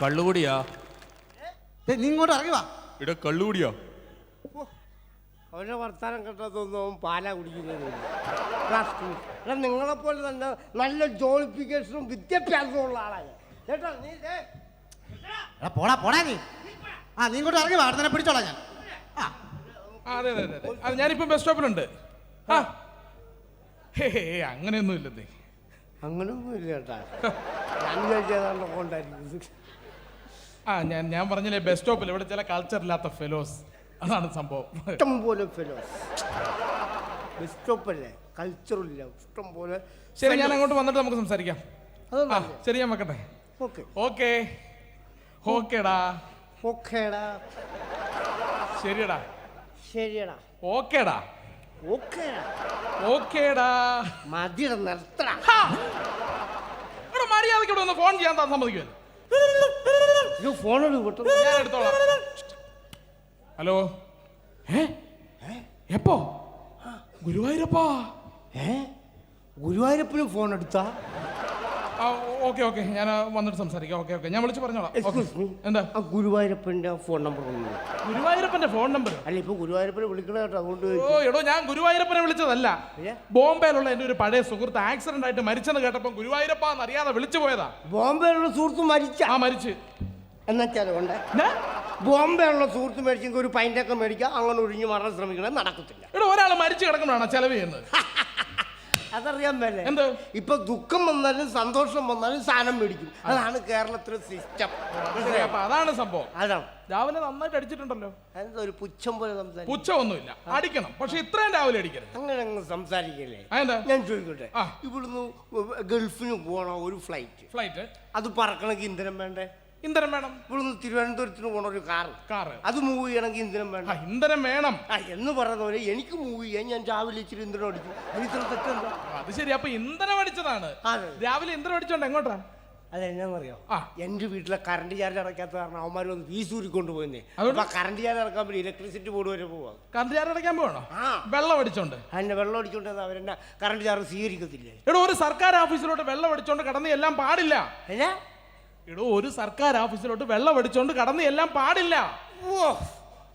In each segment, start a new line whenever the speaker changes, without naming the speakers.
കള്ളുകൂടിയാ?
ദേ, നീ ഇങ്ങോട്ട് ഇറങ്ങി വാ.
ഇവിടെ കള്ളുകൂടിയാ?
അവരുടെ വർത്താനം കേട്ടതൊന്നും അവൻ പാലാ കുടിക്കുന്നത് നിങ്ങളെപ്പോലെ തന്നെ നല്ല ജോളിഫിക്കേഷനും വിദ്യാഭ്യാസവും ഉള്ള ആളാണ് കേട്ടോ നീ
പോടാ പോടാ നീ. ആ നീ ഇങ്ങോട്ട് ഇറങ്ങി വാർത്തനെ പിടിച്ചോളാം ഞാൻ.
അതെ അതെ അതെ അതെ. ഞാനിപ്പം ബസ് സ്റ്റോപ്പിലുണ്ട് ആ. ഹേ ഹേ, അങ്ങനെയൊന്നും ഇല്ലെന്നേ
അങ്ങനൊന്നും ഇല്ല കേട്ടാ. ഞാൻ കൊണ്ടായിരിക്കും.
ആ ഞാൻ ഞാൻ പറഞ്ഞില്ലേ ബസ് സ്റ്റോപ്പിൽ ഇവിടെ ചില കൾച്ചർ ഇല്ലാത്ത ഫെലോസ് അതാണ് സംഭവം.
ഇഷ്ടം പോലെ ഫെലോസ് ബസ് സ്റ്റോപ്പല്ലേ കൾച്ചറില്ല ഇഷ്ടം പോലെ
ശരി ഞാൻ അങ്ങോട്ട് വന്നിട്ട് നമുക്ക് സംസാരിക്കാം. ആ ശരി ഞാൻ വെക്കട്ടെ.
ഓക്കെ.
ഓക്കെ. ഓക്കേടാ.
ഓക്കേടാ.
ശരിയടാ.
ശരിയടാ.
ഓക്കേടാ.
ഓക്കേടാ
ഓക്കേടാ.
മതിയുടെ നിർത്തടാ!
ഇവിടെ മര്യാദയ്ക്ക് ഇവിടെ ഒന്ന് ഫോൺ ചെയ്യാൻ സമ്മതിക്കുമല്ലോ
ഫോണോട് കിട്ടും
ഞാൻ എടുത്തോളാം. ഹലോ. ഏ? എപ്പോ? ഗുരുവായൂരപ്പാ.
ഏ? ഗുരുവായൂരപ്പനും ഫോൺ എടുത്താ?
ആ ഓക്കെ ഓക്കെ. ഞാൻ വന്നിട്ട് സംസാരിക്കാം. Okay okay. ഞാൻ വിളിച്ച് പറഞ്ഞോളാം. ഓക്കേ.
Excuse me.
എന്താ?
ആ ഗുരുവായൂരപ്പന്റെ ഫോൺ നമ്പർ ഒന്ന്
ഗുരുവായൂരപ്പന്റെ ഫോൺ നമ്പർ
അല്ല ഇപ്പൊ ഗുരുവായൂരപ്പനെ വിളിക്കണ കേട്ടോ അതുകൊണ്ട്
ഓ എടോ ഞാൻ ഗുരുവായൂരപ്പനെ വിളിച്ചതല്ല? ബോംബെയിലുള്ള എന്റെ ഒരു പഴയ സുഹൃത്ത് ആക്സിഡന്റ് ആയിട്ട് മരിച്ചെന്ന് കേട്ടപ്പോൾ ഗുരുവായൂരപ്പ എന്നറിയാതെ വിളിച്ചു പോയതാ.
ബോംബെയിലുള്ള സുഹൃത്ത് മരിച്ച.
ആ മരിച്ച്.
എന്നുവെച്ചാൽ കൊണ്ട്? ബോംബെയിലുള്ള സുഹൃത്ത് മേടിച്ചെങ്കിൽ ഒരു പൈന്റൊക്കെ മേടിക്കുക. അങ്ങനെ ഒഴിഞ്ഞു മാറാൻ ശ്രമിക്കണം നടക്കത്തില്ല.
ഒരാൾ മരിച്ചു കിടക്കണോ ചെലവ് ചെയ്യുന്നത്?
അതറിയാൻ മേലെ.
എന്തോ?
ഇപ്പൊ ദുഃഖം വന്നാലും സന്തോഷം വന്നാലും സാധനം മേടിക്കും. അതാണ് കേരളത്തിലെ സിസ്റ്റം.
അതാണ് സംഭവം.
അതാണ്.
രാവിലെ നന്നായിട്ട് അടിച്ചിട്ടുണ്ടല്ലോ.
എന്താ ഒരു പുച്ഛം പോലെ സംസാരിക്കും?
പുച്ഛമൊന്നുമില്ല. അടിക്കണം. പക്ഷെ ഇത്രയും രാവിലെ അടിക്കരുത്.
അങ്ങനെ അങ്ങ് സംസാരിക്കല്ലേ? ഞാൻ ചോദിക്കട്ടെ. ഇവിടുന്ന് ഗൾഫിന് പോണോ ഒരു ഫ്ലൈറ്റ്
ഫ്ലൈറ്റ്
അത് പറക്കണമെങ്കിൽ ഇന്ധനം വേണ്ടേ?
ഇന്ധനം വേണം.
ഇവിടുന്ന് തിരുവനന്തപുരത്തിന് പോണ ഒരു കാർ
കാറ്.
അത് മൂവ് ചെയ്യണമെങ്കിൽ ഇന്ധനം
ആ ഇന്ധനം വേണം.
ആ എന്ന് പോലെ എനിക്ക് മൂവ് ചെയ്യാൻ ഞാൻ രാവിലെ ഇച്ചിരി ഇന്ധനം അടിച്ചു. അത് ഇത്ര തെറ്റെന്താ
അത് ശരി. അപ്പൊ ഇന്ധനം അടിച്ചതാണ്.
അതെ.
രാവിലെ ഇന്ധനം അടിച്ചോണ്ട് എങ്ങോട്ടാ?
അതെന്നാന്നറിയോ
ആ.
എന്റെ വീട്ടിലെ കറണ്ട് ചാർജ് അടയ്ക്കാത്ത കാരണം അവന്മാർ വന്ന് ഫീസ് ഊരിക്കൊണ്ട് പോയെന്നേ.
അതുകൊണ്ട്?
അപ്പൊ കറണ്ട് ചാർജ് അടക്കാൻ വേണ്ടി ഇലക്ട്രിസിറ്റി ബോർഡ് വരെ പോവാ.
കറണ്ട് ചാർജ് അടയ്ക്കാൻ പോകണോ
ആ.
വെള്ളം അടിച്ചോണ്ട്.
അതിന്റെ വെള്ളം അടിച്ചോണ്ട് അവരെന്നെ കറണ്ട് ചാർജ് സ്വീകരിക്കത്തില്ലേ?
എടോ ഒരു സർക്കാർ ഓഫീസിലോട്ട് വെള്ളം അടിച്ചോണ്ട് കടന്ന് എല്ലാം പാടില്ല.
അല്ലേ
എടോ ഒരു സർക്കാർ ഓഫീസിലോട്ട് വെള്ളം അടിച്ചോണ്ട് കടന്ന് എല്ലാം പാടില്ല.
ഓ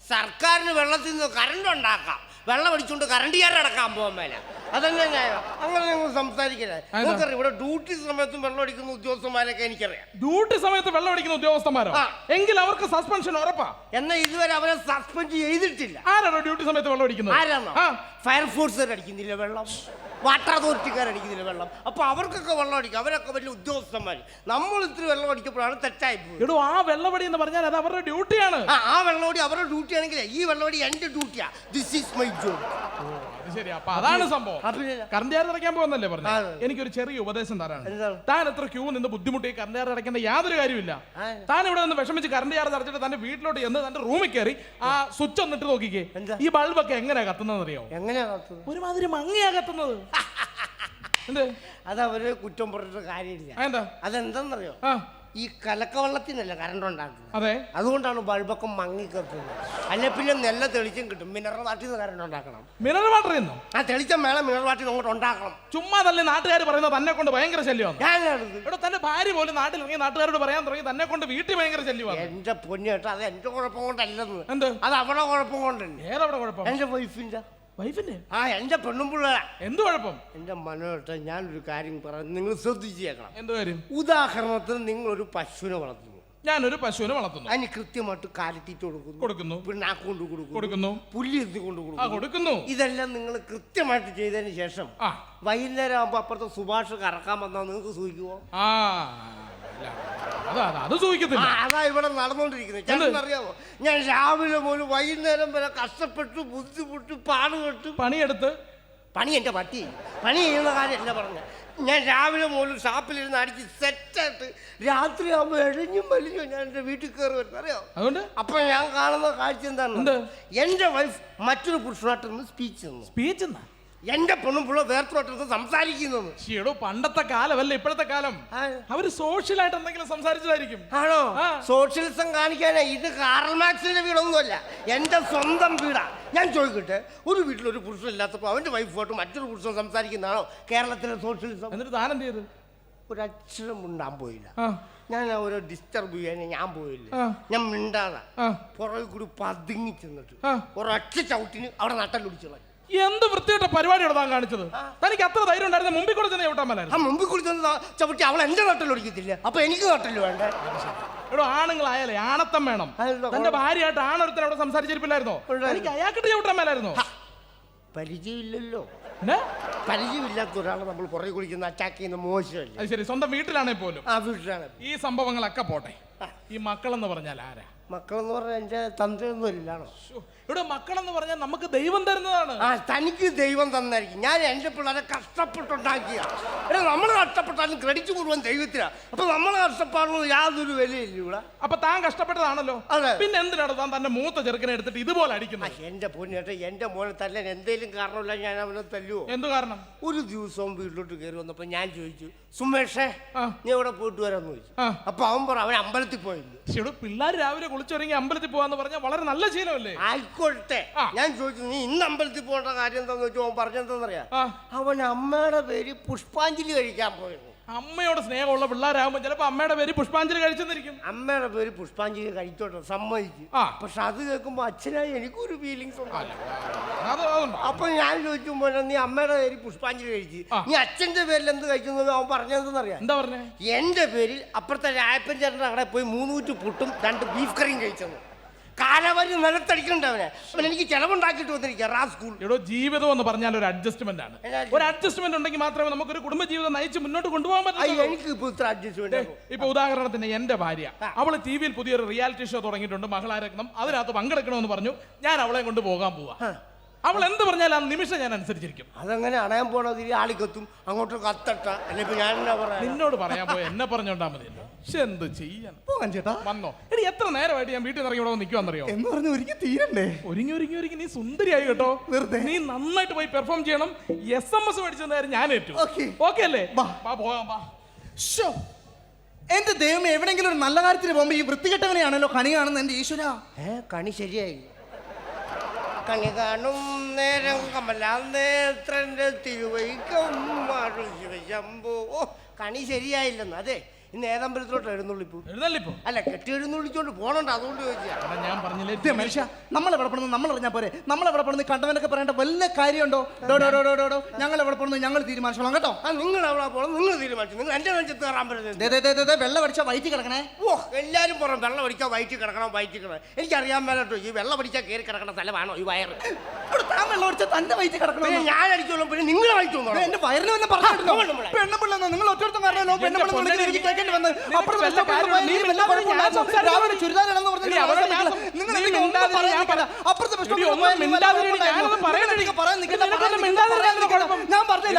സർക്കാരിന് വെള്ളത്തിൽ നിന്ന് കറണ്ട് ഉണ്ടാക്കാം. വെള്ളം അടിച്ചുകൊണ്ട് കറണ്ട് ചാർജ് അടക്കാൻ പോകാൻ മേല. അതെന്നെ ഞാൻ അങ്ങനെ ഞങ്ങൾ സംസാരിക്കരുത് നമുക്കറിയാം ഇവിടെ ഡ്യൂട്ടി സമയത്തും വെള്ളം അടിക്കുന്ന ഉദ്യോഗസ്ഥന്മാരൊക്കെ എനിക്കറിയാം.
ഡ്യൂട്ടി സമയത്ത് വെള്ളം അടിക്കുന്ന ഉദ്യോഗസ്ഥന്മാരോ?
ആ.
എങ്കിൽ അവർക്ക് സസ്പെൻഷൻ ഉറപ്പാ.
എന്നാൽ ഇതുവരെ അവരെ സസ്പെൻഡ് ചെയ്തിട്ടില്ല.
ആരാണോ ഡ്യൂട്ടി സമയത്ത് വെള്ളം അടിക്കുന്നത്?
ആരാണോ?
ആ.
ഫയർഫോഴ്സുകാർ അടിക്കുന്നില്ല വെള്ളം? വാട്ടർ അതോറിറ്റിക്കാർ അടിക്കുന്നില്ല വെള്ളം. അപ്പൊ അവർക്കൊക്കെ വെള്ളം അടിക്കും. അവരൊക്കെ വലിയ ഉദ്യോഗസ്ഥന്മാർ നമ്മൾ ഇത്തിരി വെള്ളം അടിക്കപ്പോഴാണ് തെറ്റായി
എടോ ആ വെള്ളപടി എന്ന് പറഞ്ഞാൽ അത് അവരുടെ ഡ്യൂട്ടിയാണ്.
ആ ആ വെള്ളമടി അവരുടെ ഡ്യൂട്ടി ആണെങ്കിൽ ഈ വെള്ളമടി എന്റെ ഡ്യൂട്ടിയാ. ദിസ് ഈസ് മൈ ജോബ്
അത് ശരി അപ്പൊ അതാണ് സംഭവം.
പിന്നെ
കറണ്ട് ചാർജ് അടയ്ക്കാൻ പോകുന്നല്ലേ പറഞ്ഞു. എനിക്കൊരു ചെറിയ ഉപദേശം തരാണ് താൻ എത്ര ക്യൂ നിന്ന് ബുദ്ധിമുട്ടി കറണ്ട് ചാർജ് അടയ്ക്കേണ്ട യാതൊരു കാര്യമില്ല
ആ.
താൻ ഇവിടെ നിന്ന് വിഷമിച്ച് കറണ്ട് ചാർജ് അടച്ചിട്ട് തന്റെ വീട്ടിലോട്ട് ചെന്ന് തന്റെ റൂമിൽ കയറി ആ സ്വിച്ച് ഒന്നിട്ട് നോക്കിക്കേ.
എന്താ?
ഈ ബൾബൊക്കെ എങ്ങനെയാ കത്തുന്നത് അറിയോ
എങ്ങനെയാ നടത്തുന്നത്
ഒരുമാതിരി മങ്ങിയാ കത്തുന്നത്.
അത് അവർ കുറ്റം പറഞ്ഞിട്ട് കാര്യമില്ല. അതെന്തെന്നറിയോ? ഈ കലക്കവെള്ളത്തിനല്ല കറണ്ട് ഉണ്ടാക്കുന്നത്?
അതെ.
അതുകൊണ്ടാണ് ബൾബൊക്കെ മങ്ങി കത്തുന്നത് അല്ലെ പിന്നെ നല്ല തെളിച്ചം കിട്ടും. മിനറൽ വാട്ടിൽ നിന്ന് കറണ്ട് ഉണ്ടാക്കണം.
മിനറൽ വാട്ടർ
ആ തെളിച്ചം വേണം മിനറൽ വാട്ടിൽ നിന്ന് അങ്ങോട്ട് ഉണ്ടാക്കണം.
ചുമ്മാ തന്നെ നാട്ടുകാർ പറയുന്നത് തന്നെ കൊണ്ട് ഭയങ്കര ശല്യമാണ്. ഇവിടെ തന്റെ ഭാര്യ പോലും നാട്ടിൽ ഇറങ്ങി നാട്ടുകാരോട് പറയാൻ തുടങ്ങി തന്നെ കൊണ്ട് വീട്ടിൽ ഭയങ്കര ശല്യമാണ്.
എന്റെ പൊന്നേട്ടാ അത് എന്റെ കുഴപ്പം കൊണ്ടല്ലെന്ന്. അത് അവിടെ കുഴപ്പം കൊണ്ടല്ലേ.
ഏതവിടെ കുഴപ്പം?
എന്റെ വൈഫിന്റെ
വൈഫിന്റെ
ആ എന്റെ പെണ്ണും പിള്ള
എന്ത് കുഴപ്പം?
എന്റെ മനോട്ട ഞാനൊരു കാര്യം പറഞ്ഞു നിങ്ങൾ ശ്രദ്ധിച്ചേക്കണം.
എന്ത് കാര്യം?
ഉദാഹരണത്തിന് നിങ്ങൾ ഒരു പശുവിനെ വളർത്തുന്നു.
ഞാനൊരു പശുവിനെ വളർത്തുന്നു.
അതിന് കൃത്യമായിട്ട് കാലിത്തീറ്റ കൊടുക്കുന്നു.
കൊടുക്കുന്നു.
പിണ്ണാക്ക് കൊണ്ട് കൊടുക്കുന്നു.
കൊടുക്കുന്നു.
പുല്ലി എത്തി കൊണ്ട് കൊടുക്കുന്നു.
കൊടുക്കുന്നു.
ഇതെല്ലാം നിങ്ങൾ കൃത്യമായിട്ട് ചെയ്തതിന് ശേഷം
ആ.
വൈകുന്നേരം ആകുമ്പോൾ അപ്പുറത്തെ സുഭാഷ് കറക്കാൻ വന്നാൽ നിങ്ങൾക്ക് സൂചിക്കുവോ?
ആ അത് അത് അത്
ഇവിടെ നടന്നുകൊണ്ടിരിക്കുന്നത് ചേട്ടൻ അറിയാമോ ഞാൻ രാവിലെ പോലും വൈകുന്നേരം വരെ കഷ്ടപ്പെട്ട് ബുദ്ധിമുട്ട് പാടുപെട്ട്
പണിയെടുത്ത്?
പണി എന്റെ പട്ടി. പണി ചെയ്യുന്ന എന്നെ പറഞ്ഞ. ഞാൻ രാവിലെ മുതൽ ഷാപ്പിലിരുന്ന് അടിച്ച് സെറ്റായിട്ട് രാത്രി ആകുമ്പോൾ എഴിഞ്ഞും വലിഞ്ഞും ഞാൻ എന്റെ വീട്ടിൽ കയറി വരുന്നത് അറിയോ?
അതുകൊണ്ട്?
അപ്പൊ ഞാൻ കാണുന്ന കാഴ്ച എന്താണ്?
എന്റെ
എന്റെ വൈഫ് മറ്റൊരു പുരുഷനായിട്ട് സ്പീച്ച്
സ്പീച്ച് എന്നാ
എന്റെ പെണ്ണും പിള്ള വേർത്തോട്ടത്ത് സംസാരിക്കുന്നത്.
ഷീടോ പണ്ടത്തെ കാലമല്ല ഇപ്പോഴത്തെ കാലം? അവർ സോഷ്യലായിട്ട് എന്തെങ്കിലും സംസാരിച്ചതായിരിക്കും.
ആണോ? സോഷ്യലിസം കാണിക്കാനേ ഇത് കാറൽ മാക്സിന്റെ വീടൊന്നുമല്ല എന്റെ സ്വന്തം വീടാ. ഞാൻ ചോദിക്കട്ടെ ഒരു വീട്ടിൽ ഒരു പുരുഷൻ ഇല്ലാത്തപ്പോൾ അവന്റെ വൈഫോട്ട് മറ്റൊരു പുരുഷൻ സംസാരിക്കുന്നതാണോ കേരളത്തിലെ സോഷ്യലിസം?
എന്നിട്ട് താൻ എന്ത് ചെയ്ത്?
ഒരക്ഷരം മിണ്ടാൻ പോയില്ല ഞാൻ ഓരോ ഡിസ്റ്റർബ് ചെയ്യാൻ ഞാൻ പോയില്ല. ഞാൻ മിണ്ടാതെ. പുറകെ കൂടി പതുങ്ങി ചെന്നിട്ട്. ഒരൊറ്റ ചവിട്ടിന് അവിടെ നട്ടലൊടിച്ചോളാം
എന്ത് വൃത്തിയുടെ പരിപാടിയാണ് താൻ കാണിച്ചത്? തനിക്ക് അത്ര ധൈര്യം ഉണ്ടായിരുന്ന? മുമ്പിൽ കൂടെ തന്നെ ചവിട്ടാൻ
ആ
മേലായിരുന്നു
മുമ്പിൽ കൂടി ചെന്ന് ദാ ചവിട്ടി അവൾ എന്റെ നട്ടലൊടിക്കത്തില്ല അപ്പൊ എനിക്ക് നട്ടൽ വേണ്ട?
എടോ ആണുങ്ങളായാലേ ആണത്തം വേണം.
അതെന്താ
തന്റെ ഭാര്യയായിട്ട് ആണൊരുത്തൻ അവിടെ സംസാരിച്ചിരിപ്പില്ലായിരുന്നോ?
ഉണ്ടായിരുന്നു.
എനിക്ക് അയാൾക്കിട്ട് ചവിട്ടാൻ മേലായിരുന്നോ?
പരിചയമില്ലല്ലോ.
പിന്നെ?
പരിചയമില്ലാത്ത ഒരാളെ നമ്മൾ പുറകെ കുടിക്കുന്ന അറ്റാക്ക് ചെയ്യുന്ന മോശമല്ലേ?
അത് ശരി സ്വന്തം വീട്ടിലാണേ പോലും.
ആ വീട്ടിലാണ്.
ഈ സംഭവങ്ങളൊക്കെ പോട്ടെ. ഈ മക്കളെന്ന് പറഞ്ഞാൽ ആരാ?
മക്കളെന്ന് പറഞ്ഞാൽ എന്റെ തന്ത്രയൊന്നും ഇല്ലാണോ?
ശ്ശോ, ഇവിടെ മക്കളെന്ന് പറഞ്ഞാൽ നമുക്ക് ദൈവം തരുന്നതാണ്.
ആ തനിക്ക് ദൈവം തന്നായിരിക്കും. ഞാൻ എന്റെ പിള്ളേരെ കഷ്ടപ്പെട്ടുണ്ടാക്കിയ. എടാ നമ്മൾ കഷ്ടപ്പെട്ടാലും ക്രെഡിറ്റ് മുഴുവൻ ദൈവത്തിനാ. അപ്പൊ നമ്മൾ കഷ്ടപ്പാടുള്ള യാതൊരു വിലയില്ല ഇവിടെ.
അപ്പൊ താൻ കഷ്ടപ്പെട്ടതാണല്ലോ?
അതെ.
പിന്നെ എന്തിനാണ് താൻ തന്റെ മൂത്ത ചെറുക്കനെ എടുത്തിട്ട് ഇതുപോലെ
ആ,
അടിക്കുന്നത്
എന്റെ പൊന്നേട്ട എന്റെ മോനെ തല്ലാൻ എന്തേലും കാരണമില്ല ഞാൻ അവനെ തല്ലുവോ?
എന്ത് കാരണം?
ഒരു ദിവസവും വീട്ടിലോട്ട് കയറി വന്നപ്പോ ഞാൻ ചോദിച്ചു സുമേഷേ
ആ.
നീ എവിടെ പോയിട്ട് വരാന്ന് ചോദിച്ചു.
ആ.
അപ്പൊ അവൻ പറ അവൻ അമ്പലത്തിൽ പോയിരുന്നു
പിള്ളേർ രാവിലെ കുളിച്ചൊരുങ്ങി അമ്പലത്തിൽ പോവാന്ന് പറഞ്ഞാൽ വളരെ നല്ല ശീലമല്ലേ?
ആയിക്കോട്ടെ ഞാൻ ചോദിച്ചു നീ ഇന്ന് അമ്പലത്തിൽ പോകേണ്ട കാര്യം എന്താന്ന് വെച്ചു അവൻ പറഞ്ഞെന്താന്നറിയാ അവൻ അമ്മയുടെ പേര് പുഷ്പാഞ്ജലി കഴിക്കാൻ പോയിരുന്നു.
അമ്മയോട് സ്നേഹമുള്ള പിള്ളേരാകുമ്പോൾ ചിലപ്പോ അമ്മയുടെ പേര് പുഷ്പാഞ്ജലി കഴിച്ചെന്നിരിക്കും.
അമ്മയുടെ പേര് പുഷ്പാഞ്ജലി കഴിച്ചോട്ടെ സമ്മതിച്ചു.
ആ.
പക്ഷെ അത് കേൾക്കുമ്പോ അച്ഛനായി എനിക്കൊരു ഫീലിങ്സ് ഉണ്ട്.
അത് അതുണ്ടോ.
അപ്പൊ ഞാൻ ചോദിച്ചു മോനെ നീ അമ്മയുടെ പേര് പുഷ്പാഞ്ജലി കഴിച്ചു. നീ അച്ഛന്റെ പേരിൽ എന്ത് കഴിക്കുന്നത് അവൻ പറഞ്ഞതെന്നറിയാം
എന്താ പറഞ്ഞേ?
എന്റെ പേരിൽ അപ്പുറത്തെ രായപ്പൻ ചേട്ടന്റെ അവിടെ പോയി മൂന്നൂറ്റ് പുട്ടും രണ്ട് ബീഫ് കറിയും കഴിച്ചത് കാലവരി നിലത്തടിക്കണ്ട അവനെ. അവൻ എനിക്ക് ചെലവുണ്ടാക്കിട്ട് വന്നിരിക്കുക റാ സ്കൂൾ.
എടോ ജീവിതം എന്ന് പറഞ്ഞാൽ ഒരു അഡ്ജസ്റ്റ്മെന്റ് ആണ്. ഒരു അഡ്ജസ്റ്റ്മെന്റ് ഉണ്ടെങ്കിൽ മാത്രമേ നമുക്ക് ഒരു കുടുംബ ജീവിതം നയിച്ച് മുന്നോട്ട് കൊണ്ടുപോകാൻ പറ്റൂ
എനിക്ക് ഇപ്പൊ ഇത്ര അഡ്ജസ്റ്റ്മെന്റ്
ഇപ്പൊ ഉദാഹരണത്തിന് എന്റെ ഭാര്യ. അവൾ ടി വിയിൽ പുതിയൊരു റിയാലിറ്റി ഷോ തുടങ്ങിയിട്ടുണ്ട് മകളാരത്നം അതിനകത്ത് പങ്കെടുക്കണമെന്ന് പറഞ്ഞു. ഞാൻ അവളെ കൊണ്ട് പോകാൻ പോവാ. അവൾ എന്ത് പറഞ്ഞാലും ആ നിമിഷം ഞാൻ അനുസരിച്ചിരിക്കും.
അതങ്ങനെ അണയാൻ പോണത് ഈ ആളിക്കത്തും അങ്ങോട്ട് കത്തട്ട. അല്ലെ ഇപ്പൊ ഞാൻ എന്നാ പറയാ?
നിന്നോട് പറയാൻ പോയി എന്നെ പറഞ്ഞോണ്ടാ മതി പക്ഷെ എന്ത് ചെയ്യാൻ?
പോകാൻ ചേട്ടാ.
വന്നോ. എടി എത്ര നേരമായിട്ട് ഞാൻ വീട്ടിൽ നിന്ന് ഇറങ്ങി ഇവിടെ നിൽക്കുവാന്നറിയോ
എന്ന് പറഞ്ഞ് ഒരുക്കി തീരണ്ടേ.
ഒരുങ്ങി ഒരുങ്ങി ഒരുങ്ങി. നീ സുന്ദരിയായി കേട്ടോ.
വെറുതെ.
നീ നന്നായിട്ട് പോയി പെർഫോം ചെയ്യണം. എസ് എം എസ് മേടിച്ചു നേരം ഞാൻ ഏറ്റു.
Okay.
ഓക്കെ അല്ലേ?
വാ.
വാ പോകാം വാ.
ശ്ശോ. എന്റെ ദൈവം എവിടെങ്കിലും ഒരു നല്ല കാര്യത്തിന് പോകുമ്പോ ഈ വൃത്തികെട്ടവനെയാണല്ലോ കണി കാണുന്നത് എന്റെ ഈശ്വര.
ഏ കണി ശരിയായി. കണി കാണും നേരം കമലാന്തേത്രന്റെ തിരുവൈക്കം ശിവശംഭു. ഓ കണി ശരിയായില്ലെന്ന് അതെ. ഇന്ന് ഏതമ്പലത്തിലോട്ട് എഴുന്നള്ളിപ്പു
എഴുന്നള്ളിപ്പോ
അല്ല കെട്ടി എഴുന്നള്ളിച്ചോണ്ട് പോണണ്ട അതുകൊണ്ട് ചോദിച്ചാ
ഞാൻ പറഞ്ഞില്ലേ
മനുഷ്യ നമ്മൾ എവിടെ പെടുന്നു നമ്മൾ അറിഞ്ഞാ പോരെ. നമ്മൾ എവിടെ പെടുന്നു കണ്ടവനൊക്കെ പറയേണ്ട വല്ല കാര്യമുണ്ടോ? ഡോ ഡോ ഡോ ഡോ ഞങ്ങൾ എവിടെ പെടുന്നു ഞങ്ങൾ തീരുമാനിച്ചോളാം കേട്ടോ.
ആ നിങ്ങൾ എവിടെ പോകണം നിങ്ങൾ തീരുമാനിച്ചു. നിങ്ങൾ എന്റെ വെഞ്ചത്ത് കയറാൻ പറ്റുന്നത്
ദേ, ദേ, ദേ, ദേ, ദേ, വെള്ളം അടിച്ചാ വയറ്റി കിടക്കണേ.
ഓ എല്ലാരും പറയും വെള്ളം അടിക്കാൻ വയറ്റി കിടക്കണം? വയറ്റി കിടക്കണം? എനിക്കറിയാൻ മേലോ ഈ വെള്ളം അടിച്ചാൽ കയറി കിടക്കണ സ്ഥലമാണോ ഈ വയറ്?
ഇവിടെ താൻ വെള്ളം അടിച്ചാൽ തന്റെ വയറ്റി കിടക്കണോ
ഞാൻ അടിച്ചോളും. പിന്നെ നിങ്ങൾ വയറ്റി
ദേ, എന്റെ വയറിന് വല്ല പറഞ്ഞു
ആ, പെണ്ണുപിള്ള.
പെണ്ണുപിള്ള നിങ്ങൾ ഒറ്റ കാരണമല്ലോ പെണ്ണുപിള്ള വന്ന് അപ്പുറത്തെ
വല്ല. ഞാൻ.
രാവിലെ പറഞ്ഞ്. അപ്പുറത്തെ ബസ് പറഞ്ഞില്ല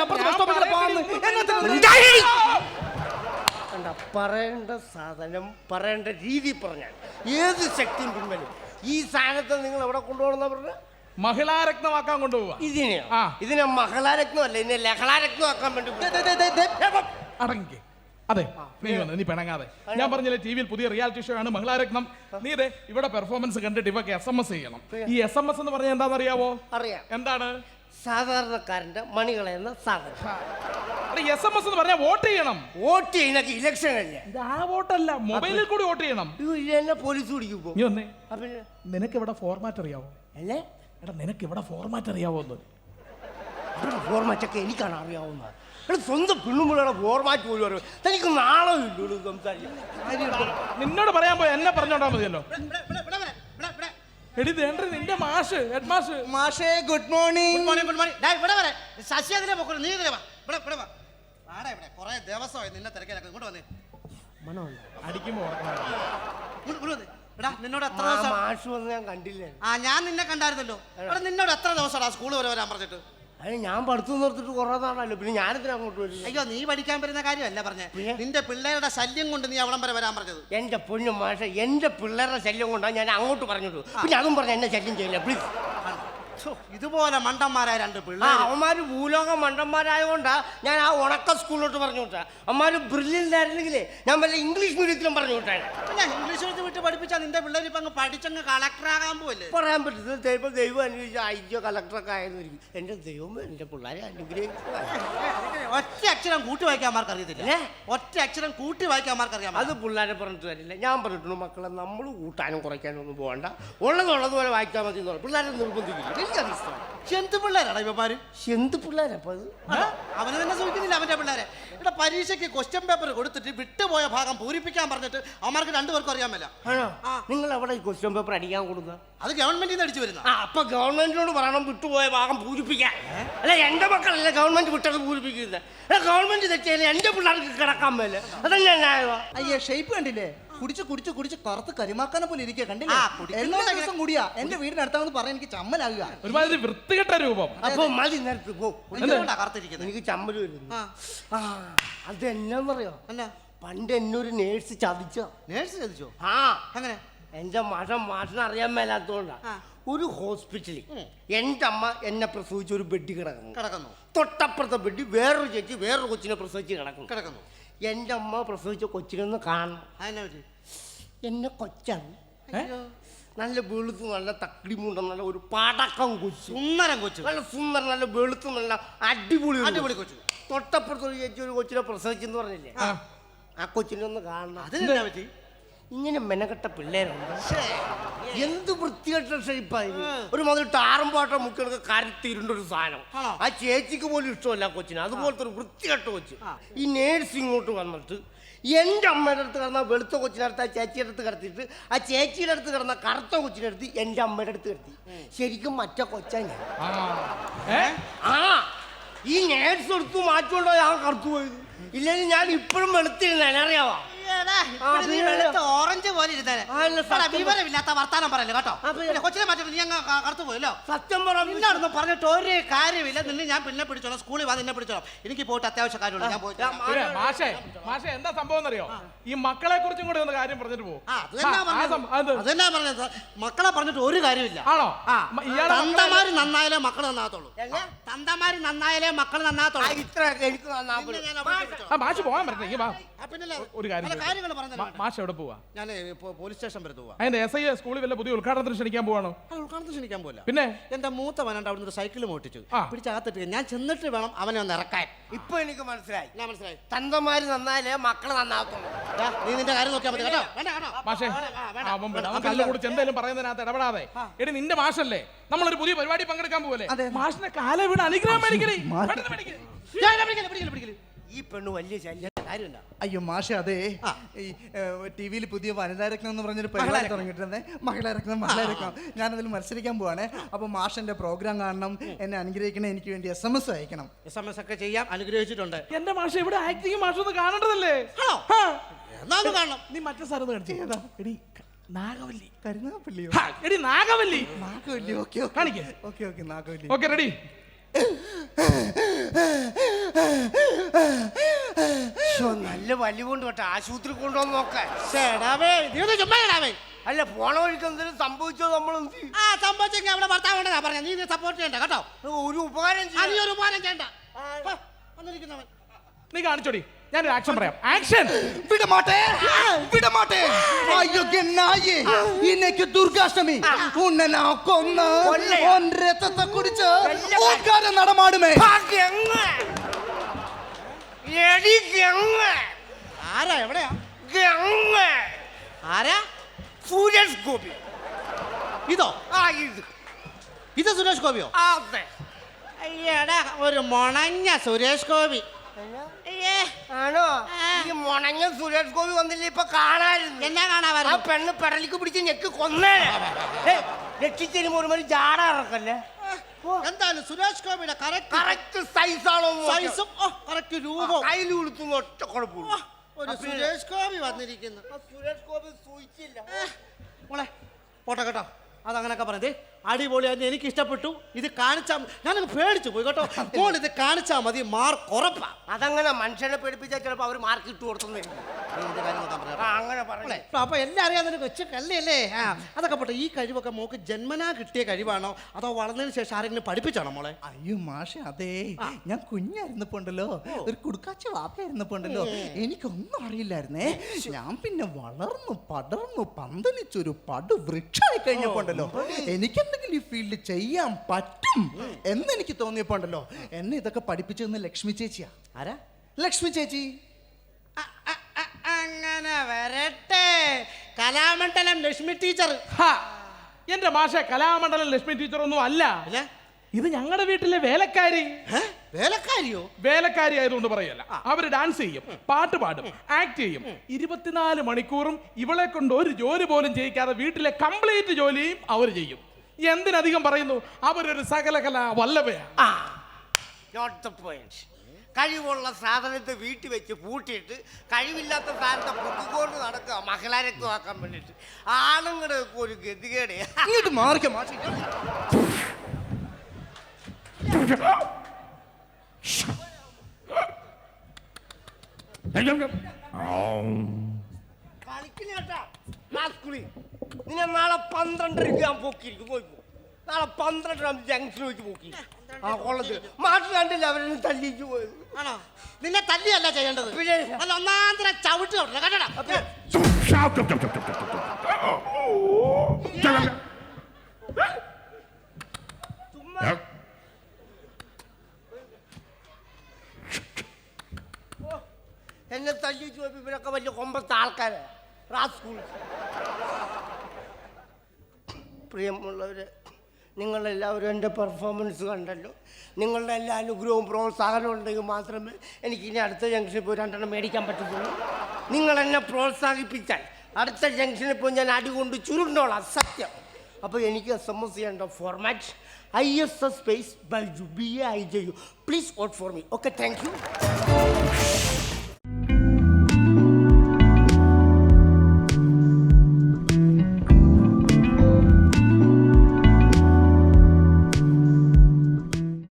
അപ്പുറത്തെ ബസ് സ്റ്റോപ്പിൽ. പോകാമെന്ന്.
പറയേണ്ട സാധനം പറയേണ്ട രീതി പറഞ്ഞാൽ ഏത് ശക്തിയും പിൻവലും ഈ സാധനത്തെ നിങ്ങൾ എവിടെ കൊണ്ടുപോകണമെന്നാ പറഞ്ഞ
മഹിളാരത്നമാക്കാൻ കൊണ്ടുപോവാ.
ഇതിനെ മഹളാരത്നം അല്ല ഇതിനെ ലഹളാരത്നം ആക്കാൻ വേണ്ടി.
അടങ്ങി അതെ നീ വന്ന് നീ പിണങ്ങാതെ. ഞാൻ പറഞ്ഞില്ലേ ടി വിയിൽ പുതിയ റിയാലിറ്റി ഷോ ആണ് മഹിളാരത്നം നീ ഇതേ ഇവിടെ പെർഫോമൻസ് കണ്ടിട്ട് ഇവക്ക് എസ് എം എസ് ചെയ്യണം. ഈ എസ് എം എസ് എന്ന് പറഞ്ഞാൽ എന്താണെന്ന് അറിയാവോ
അറിയാം.
എന്താണ്?
സാധാരണക്കാരന്റെ മണികളെന്ന സാധനം.
എസ് എം എസ് എന്ന് പറഞ്ഞാൽ വോട്ട് ചെയ്യണം.
വോട്ട് ചെയ്യുന്ന ഇലക്ഷൻ അല്ലേ
ഇത് ആ വോട്ടല്ല മൊബൈലിൽ കൂടി വോട്ട് ചെയ്യണം.
എന്നെ പോലീസ് പിടിക്കുമ്പോ
നീ നിനക്ക് ഇവിടെ ഫോർമാറ്റ് അറിയാവോ?
അല്ലേ?
എടാ നിനക്ക് ഇവിടെ ഫോർമാറ്റ് അറിയാവോ എന്ന്.
ഫോർമാറ്റ് ഒക്കെ എനിക്കാണ് അറിയാവുന്നത്. ഇവിടെ സ്വന്തം പെണ്ണുമ്പിള്ളയുടെ ഫോർമാറ്റ് പോലും അറിയാം. തനിക്ക് നാളെ ഇല്ലൂ സംസാരിക്കാൻ.
നിന്നോട് പറയാൻ പോയി എന്നെ പറഞ്ഞോണ്ടാ മതിയല്ലോ. എടി നിന്റെ മാഷ് ഹെഡ് മാഷ്?
മാഷേ good morning
good morning good morning ഡാ ഇവിടെ വരെ. ശശി അതിലെ പൊക്കോളൂ നീ ഇതിലെ വാ. ഇവിടെ ഇവിടെ വാ. ആടാ ഇവിടെ. കുറെ ദിവസമായി നിന്നെ തിരക്കിലൊക്കെ ഇങ്ങോട്ട് വന്നേ. വന്നേ. എടാ നിന്നോട് എത്ര ദിവസം
മാഷ് വന്ന് ഞാൻ കണ്ടില്ലേ?
ആ ഞാൻ നിന്നെ കണ്ടായിരുന്നല്ലോ. എടാ നിന്നോട് എത്ര ദിവസമാടാ സ്കൂൾ വരെ വരാൻ പറഞ്ഞിട്ട്?
അതിന് ഞാൻ പഠിത്തം നിർത്തിട്ട് കുറേ നാളല്ലോ പിന്നെ ഞാനെന്തിനാ അങ്ങോട്ട് വരും
അയ്യോ നീ പഠിക്കാൻ വരുന്ന കാര്യമല്ല പറഞ്ഞേ.
പിന്നെ?
നിന്റെ പിള്ളേരുടെ ശല്യം കൊണ്ട് നീ അവിടം വരെ വരാൻ പറഞ്ഞത്.
എന്റെ പൊന്നു മാഷ എന്റെ പിള്ളേരുടെ ശല്യം കൊണ്ടാണ് ഞാൻ അങ്ങോട്ട് പറഞ്ഞിട്ടു. പിന്നെ അതും പറഞ്ഞ എന്നെ ശല്യം ചെയ്യില്ല പ്ലീസ്
ഇതുപോലെ മണ്ടന്മാരായ രണ്ട് പിള്ളേർ
അവന്മാര് ഭൂലോക മണ്ടന്മാരായതുകൊണ്ടാ ഞാൻ ആ ഉണക്ക സ്കൂളിലോട്ട് പറഞ്ഞു വിട്ടാ അമ്മാര് ബ്രില്യന്റ് ആയിരുന്നെങ്കിലേ ഞാൻ വല്ല ഇംഗ്ലീഷ് മീഡിയത്തിലും പറഞ്ഞു വിട്ടാണ്
ഞാൻ ഇംഗ്ലീഷ് മീഡിയത്തിൽ വിട്ട് പഠിപ്പിച്ചാൽ നിന്റെ പിള്ളേർ ഇപ്പൊ അങ്ങ് പഠിച്ചങ്ങ് കളക്ടറാകാൻ പോലെ
പറയാൻ പറ്റില്ല. ചിലപ്പോൾ ദൈവം അനുഭവിച്ച അയ്യോ കളക്ടറൊക്കെ ആയെന്നിരിക്കും എന്റെ ദൈവം എന്റെ പിള്ളേരെ അനുഗ്രഹിക്കുക.
ഒറ്റ അക്ഷരം കൂട്ടി വായിക്കാൻ മാർക്ക്
അറിയത്തില്ല?
ഒറ്റ അക്ഷരം കൂട്ടി വായിക്കാൻ മാർക്ക് അറിയാം
അത് പിള്ളേരെ പറഞ്ഞിട്ട് വരില്ല ഞാൻ പറഞ്ഞിട്ടുണ്ട് മക്കളെ നമ്മൾ കൂട്ടാനും കുറയ്ക്കാനും ഒന്നും പോകണ്ട ഉള്ളതുള്ളതുപോലെ വായിക്കാൻ മതി പിള്ളേരെ നിർബന്ധിക്കില്ല. ഇഷ്ടമാണ്
എന്ത് പിള്ളേരാണ് ഇവന്മാര്?
എന്ത് പിള്ളേരാ അപ്പൊ അത്?
അവന് തന്നെ സൂചിക്കുന്നില്ല അവന്റെ പിള്ളേരെ. ഇവിടെ പരീക്ഷയ്ക്ക് ക്വസ്റ്റ്യൻ പേപ്പർ കൊടുത്തിട്ട് വിട്ടുപോയ ഭാഗം പൂരിപ്പിക്കാൻ പറഞ്ഞിട്ട് അവന്മാർക്ക് രണ്ടുപേർക്കും അറിയാമല്ല
ആണോ? നിങ്ങൾ അവിടെ ക്വസ്റ്റ്യൻ പേപ്പർ അടിക്കാൻ കൊടുക്കുക
അത് ഗവൺമെന്റിൽ നിന്ന് അടിച്ചു വരുന്ന
അപ്പൊ ഗവൺമെന്റിനോട് പറയണം വിട്ടുപോയ ഭാഗം പൂരിപ്പിക്കാൻ. അല്ല എന്റെ മക്കളല്ല ഗവൺമെന്റ് വിട്ടത് പൂരിപ്പിക്കുന്നത്? ഗവൺമെന്റ് തെറ്റിയാലും എന്റെ പിള്ളേർക്ക് കിടക്കാൻ മേലെ. അയ്യോ
അയ്യേ ഷേപ്പ് കണ്ടില്ലേ? കുടിച്ച് കുടിച്ച് കുടിച്ച് കറുത്ത് കരിമാക്കാനെ പോലെ ഇരിക്കുക കണ്ടില്ലേ? എല്ലാ ദിവസം കുടിയാ. എന്റെ വീടിന് അടുത്താന്ന് പറയാൻ എനിക്ക് ചമ്മലാകുക.
ഒരുമാതിരി വൃത്തികെട്ട രൂപം.
അപ്പൊ മതി നേരത്ത്
കറുത്തിരിക്കുന്നത്
എനിക്ക് ചമ്മൽ വരുന്നു. അത് എന്നാന്നറിയോ
അല്ല
പണ്ട് എന്നൊരു ഒരു നേഴ്സ് ചതിച്ചോ?
നേഴ്സ് ചതിച്ചോ?
ആ.
അങ്ങനെ
എന്റെ മഠം മാഷിനെ അറിയാൻ മേലാത്തോണ്ടാ. ഒരു ഹോസ്പിറ്റലിൽ
എന്റെ
എന്റെ അമ്മ എന്നെ പ്രസവിച്ച ഒരു ബെഡ് കിടക്കുന്നു.
കിടക്കുന്നു.
തൊട്ടപ്പുറത്തെ ബെഡ് വേറൊരു ചേച്ചി വേറൊരു കൊച്ചിനെ പ്രസവിച്ച് കിടക്കുന്നു.
കിടക്കുന്നു.
എന്റെ അമ്മ പ്രസവിച്ച കൊച്ചിനൊന്ന് കാണണം.
അതിനെ
എന്നെ കൊച്ചാണ്.
അയ്യോ.
നല്ല വെളുത്ത് നല്ല തക്കടി മുണ്ട നല്ല ഒരു പടക്കം കൊച്ചു.
സുന്ദരം കൊച്ചു.
നല്ല സുന്ദരം നല്ല വെളുത്ത് നല്ല അടിപൊളി ഒരു
അടിപൊളി
കൊച്ചു. തൊട്ടപ്പുറത്ത് ഒരു ചേച്ചി ഒരു കൊച്ചിനെ പ്രസവിച്ചെന്ന് പറഞ്ഞില്ലേ?
ആ.
ആ കൊച്ചിനെ ഒന്ന് കാണണം.
അതിനെന്താ പറ്റി?
ഇങ്ങനെ മെനക്കെട്ട പിള്ളേരുണ്ട്. എന്ത് വൃത്തികെട്ട ഷേപ്പായി ഒരു മുതൽ ടാറും പാട്ടം മുക്കിയൊക്കെ കരത്തിരുണ്ട ഒരു സാധനം.
ആണോ?
ആ ചേച്ചിക്ക് പോലും ഇഷ്ടമല്ല ആ കൊച്ചിന്. അതുപോലത്തെ ഒരു വൃത്തികെട്ട കൊച്ച്. ഈ നേഴ്സ് ഇങ്ങോട്ട് വന്നിട്ട് എന്റെ അമ്മയുടെ അടുത്ത് കിടന്ന വെളുത്ത കൊച്ചിനടുത്ത് ആ ചേച്ചിയുടെ അടുത്ത് കിടത്തിയിട്ട് ആ ചേച്ചിയുടെ അടുത്ത് കിടന്ന കറുത്ത കൊച്ചിനടുത്ത് എന്റെ അമ്മയുടെ അടുത്ത് കിടത്തി. ശരിക്കും മറ്റേ കൊച്ചാ ഞാൻ
ആ.
ഈ നേഴ്സ് എടുത്തു മാറ്റുകൊണ്ടോ ഞാൻ കറുത്തു പോയത്? ഇല്ലെങ്കിൽ ഞാൻ ഇപ്പോഴും വെളുത്തിരുന്നേനെ അറിയാവാ?
ഓറഞ്ച് പോലെ ഇരുന്നേനെ. വിവരമില്ലാത്ത വർത്താനം പറയല്ലോ കേട്ടോ? കൊച്ചിനെ മാറ്റി നീ അങ്ങ് കറുത്തു പോയല്ലോ
സത്യം പറ
നിന്നോടൊന്നും പറഞ്ഞിട്ട് ഒരു കാര്യമില്ല. നിന്നെ ഞാൻ പിന്നെ പിടിച്ചോളാം. സ്കൂളിൽ വന്ന് നിന്നെ പിടിച്ചോളാം. എനിക്ക് പോയിട്ട് അത്യാവശ്യ കാര്യമുള്ളൂ ഞാൻ പോയിട്ട്
ഞാൻ-
പിന്നെ മാഷേ മാഷേ എന്താ സംഭവം എന്നറിയോ? ഈ മക്കളെ കുറിച്ചും കൂടെ ഒന്ന് കാര്യം പറഞ്ഞിട്ട് പോകും
പറഞ്ഞത്. മക്കളെ പറഞ്ഞിട്ട് ഒരു കാര്യമില്ല.
ആണോ?
തന്തമാര് നന്നായാലേ മക്കൾ നന്നാകത്തുള്ളൂ? തന്തമാര് നന്നായാലേ മക്കൾ നന്നാകത്തുള്ളൂ.
ഇത്ര എനിക്ക്
മാഷ് പോകാൻ പറ്റേ ഈ വാ.
ആ, പിന്നല്ലേ?
ഒരു കാര്യം മാഷ് എവിടെ പോവാ?
ഞാൻ പോലീസ് സ്റ്റേഷൻ വരെ പോവാ.
അതിന്റെ എസ് ഐ സ്കൂളിൽ വല്ല പുതിയ ഉദ്ഘാടനത്തിന് ക്ഷണിക്കാൻ പോവാണോ?
ഉദ്ഘാടനത്തിന് ക്ഷണിക്കാൻ പോല
പിന്നെ?
എന്റെ മൂത്ത വനണ്ട് അവിടുന്ന് ഒരു സൈക്കിൾ മോട്ടിച്ചു. പിടിച്ചകത്തിട്ട് ഞാൻ ചെന്നിട്ട് വേണം അവനെ ഒന്ന് ഇറക്കാൻ.
ഇപ്പൊ എനിക്ക് മനസ്സിലായി.
ഞാൻ മനസ്സിലായി.
തന്തമാര് നന്നായാലേ മക്കൾ നന്നാകത്തുള്ളൂ.
നീ നിന്റെ കാര്യം നോക്കിയാൽ മതി കേട്ടോ. വേണ്ട
മാഷേ അവൻ
വേണ്ട.
എന്തായാലും പറയുന്നതിനകത്ത് ഇടപെടാതെ. എടി നിന്റെ മാഷല്ലേ? നമ്മളൊരു പുതിയ പരിപാടി പങ്കെടുക്കാൻ പോവല്ലേ?
അതെ.
മാഷിനെ കാല വീട് അനുഗ്രഹം മേടിക്കണേ.
ഈ പെണ്ണ് വലിയ ശല്യം.
കാര്യമില്ല
അയ്യോ മാഷ അതെ. ഈ ടി വിയിൽ പുതിയ വനിതാരത്നം എന്ന് പറഞ്ഞൊരു പരിപാടി തുടങ്ങിയിട്ടുണ്ട്. മഹിളാരത്നം ഞാൻ ഞാനതിൽ മത്സരിക്കാൻ പോവാണ്. അപ്പൊ മാഷന്റെ പ്രോഗ്രാം കാണണം എന്നെ അനുഗ്രഹിക്കണം എനിക്ക് വേണ്ടി എസ് എം എസ് അയക്കണം.
എസ് എം എസ് ഒക്കെ ചെയ്യാം അനുഗ്രഹിച്ചിട്ടുണ്ട്.
എന്റെ മാഷ ഇവിടെ ആക്ടിങ് കാണേണ്ടതല്ലേ? ഹാ.
ഒന്ന് കാണണം.
നീ മറ്റേ സാറൊന്ന് കാണിച്ചു എടി നാഗവല്ലി.
കരുനാപ്പള്ളിയോ
എടി നാഗവല്ലി.
നാഗവല്ലി ഓക്കെ.
കാണിക്ക്.
Okay okay Nagavalli.
Okay ready.
നല്ല വലി കൊണ്ട് കേട്ടോ ആശുപത്രി കൊണ്ടുപോകാൻ നോക്കാൻ
ചേടാവേ നീ ഒന്ന് ചുമ്മാ ഇടാവേ
അല്ല പോണ വഴിക്ക് എന്തെങ്കിലും സംഭവിച്ചോ നമ്മൾ?
ആ സംഭവിച്ചെങ്കിൽ അവിടെ ഭർത്താവ് ഉണ്ടെന്നാ പറഞ്ഞ. നീ സപ്പോർട്ട് ചെയ്യണ്ട കേട്ടോ?
ഒരു ഉപകാരം
നീ ഒരു ഉപകാരം ചെയ്യണ്ട. വന്നിരിക്കുന്നവൻ.
നീ കാണിച്ചോടി. ഞാനൊരു ആക്ഷൻ പറയാം. ആക്ഷൻ
വിടമാട്ടെ. വിടമാട്ടെ. അയ്യോ നായേ ഇന്നേക്ക് ദുർഗാഷ്ടമി. ഉന്നെ നാ കൊന്ന്? ഓൻ രക്തത്തെ കുടിച്ച് ഓക്കാരം നടമാടുമേ.
എടി ഗംഗ്
ആരാ? എവിടെയാ?
ഗംഗ്
ആരാ?
സുരേഷ് ഗോപി.
ഇതോ?
ആ ഇത്.
ഇത് സുരേഷ് ഗോപിയോ?
അതെ.
അയ്യടാ ഒരു മുണഞ്ഞ സുരേഷ് ഗോപി.
ആണോ? ഈ മുണങ്ങ സുരേഷ് ഗോപി വന്നില്ല ഇപ്പൊ കാണാറില്ല
എന്നാ
ആ പെണ്ണ് പെടലിക്ക് പിടിച്ച് ഞെക്ക് കൊന്നേ. രക്ഷിച്ചതിന് ഒരു ജാട ഇറക്കല്ലേ
എന്തായാലും സുരേഷ് ഗോപിയുടെ കറക്റ്റ്
സൈസാണോ
സൈസും കറക്റ്റ് രൂപവും.
കയ്യിൽ കൊടുത്തുന്ന ഒറ്റ കുഴപ്പമില്ല.
ഒരു സുരേഷ് ഗോപി വന്നിരിക്കുന്നു.
സുരേഷ് ഗോപി സൂചിച്ചില്ല.
മോളെ പോട്ടെ കേട്ടോ. അതങ്ങനൊക്കെ പറഞ്ഞത് അടിപൊളിയായിരുന്നു എനിക്ക് ഇഷ്ടപ്പെട്ടു ഇത് കാണിച്ചാ ഞാനങ്ങ് പേടിച്ചു പോയി കേട്ടോ. മോൾ ഇത് കാണിച്ചാൽ മതി. മാർക്ക് ഉറപ്പാ.
അതങ്ങനെ മനുഷ്യനെ പേടിപ്പിച്ചാൽ ചിലപ്പോൾ അവർ മാർക്ക് ഇട്ട് കൊടുത്തുന്നില്ല
നീ നിന്റെ കാര്യം നോക്കാൻ
ആ,
പറയാം.
അങ്ങനെ
അപ്പൊ എല്ലാം അറിയാവുന്ന കൊച്ചു കല്ലല്ലേ ആ അതൊക്കെ പോട്ടെ. ഈ കഴിവൊക്കെ മോക്ക് ജന്മനാ കിട്ടിയ കഴിവാണോ? അതോ വളർന്നതിന് ശേഷം ആരെങ്കിലും പഠിപ്പിച്ചാണോ മോളെ?
അയ്യോ മാഷെ അതെ. ഞാൻ കുഞ്ഞായിരുന്നപ്പോണ്ടല്ലോ. ഒരു കുടുക്കാച്ച വാപ്പയായിരുന്നപ്പോണ്ടല്ലോ. എനിക്കൊന്നും അറിയില്ലായിരുന്നേ. ഞാൻ പിന്നെ വളർന്നു പടർന്നു പന്തലിച്ചൊരു പടു വൃക്ഷമായി കഴിഞ്ഞപ്പോണ്ടല്ലോ. എനിക്കെന്തെങ്കിലും ഈ ഫീൽഡ് ചെയ്യാൻ പറ്റും എന്ന് എനിക്ക് തോന്നിയപ്പോണ്ടല്ലോ. എന്നെ ഇതൊക്കെ പഠിപ്പിച്ചതെന്ന് ലക്ഷ്മി ചേച്ചിയാ.
ആരാ?
ലക്ഷ്മി ചേച്ചി.
വരട്ടെ. കലാമണ്ഡലം ലക്ഷ്മി ടീച്ചർ.
എന്റെ മാഷെ കലാമണ്ഡലം ലക്ഷ്മി ടീച്ചർ ഒന്നും അല്ല.
അല്ല?
ഇത് ഞങ്ങളുടെ വീട്ടിലെ വേലക്കാരി.
വേലക്കാരിയോ?
വേലക്കാരി ആയതുകൊണ്ട് പറയല്ല. അവർ ഡാൻസ് ചെയ്യും പാട്ട് പാടും ആക്ട് ചെയ്യും. ഇരുപത്തിനാല് മണിക്കൂറും ഇവളെ കൊണ്ട് ഒരു ജോലി പോലും ചെയ്യിക്കാതെ വീട്ടിലെ കംപ്ലീറ്റ് ജോലിയും അവർ ചെയ്യും. എന്തിനധികം പറയുന്നു? അവരൊരു സകലകല വല്ലഭയാണ്
കഴിവുള്ള സാധനത്തെ വീട്ടിൽ വെച്ച് പൂട്ടിയിട്ട് കഴിവില്ലാത്ത സാധനത്തെ പൊക്കിക്കൊണ്ട് നടക്കുക മഹിളാരൊക്കെ ആക്കാൻ വേണ്ടിയിട്ട്. ആണുങ്ങളുടെ ഒക്കെ ഒരു ഗതികേടെ.
മാറിക്ക
കേട്ടാ. നിന്നെ നാളെ പന്ത്രണ്ടരക്ക് ഞാൻ പൊക്കിയിരിക്കും. പോ. നാളെ പന്ത്രണ്ടര ജംഗ്ഷനിൽ വെച്ച് പോക്കി ആ കൊള്ളത്തിൽ മാറ്റി കണ്ടില്ല അവരെന്നെ തല്ലിച്ചു പോയത്
ആണോ? നിന്നെ തല്ലിയല്ല ചെയ്യേണ്ടത്.
പിന്നെ?
അല്ല ഒന്നാന്തര ചവിട്ട് തൊട്ടില്ല കേട്ടോടാ
ചുമ്മാ ഓ, എന്നെ തല്ലിച്ചു പോയപ്പോ ഇവരൊക്കെ വലിയ കൊമ്പത്തെ ആൾക്കാരെ. റാസ്കൂൾ പ്രിയമുള്ളവര് നിങ്ങളെല്ലാവരും എന്റെ പെർഫോമൻസ് കണ്ടല്ലോ. നിങ്ങളുടെ എല്ലാ അനുഗ്രഹവും പ്രോത്സാഹനവും ഉണ്ടെങ്കിൽ മാത്രമേ എനിക്ക് ഇനി അടുത്ത ജംഗ്ഷനിൽ പോയി രണ്ടെണ്ണം മേടിക്കാൻ പറ്റത്തുള്ളൂ. നിങ്ങൾ എന്നെ പ്രോത്സാഹിപ്പിച്ചാൽ അടുത്ത ജംഗ്ഷനിൽ പോയി ഞാൻ അടികൊണ്ട് ചുരുണ്ടോളാം സത്യം. അപ്പോൾ എനിക്ക് എസ് എം എസ് ചെയ്യേണ്ട format I S S space Byju B I J U. Please vote for me okay thank you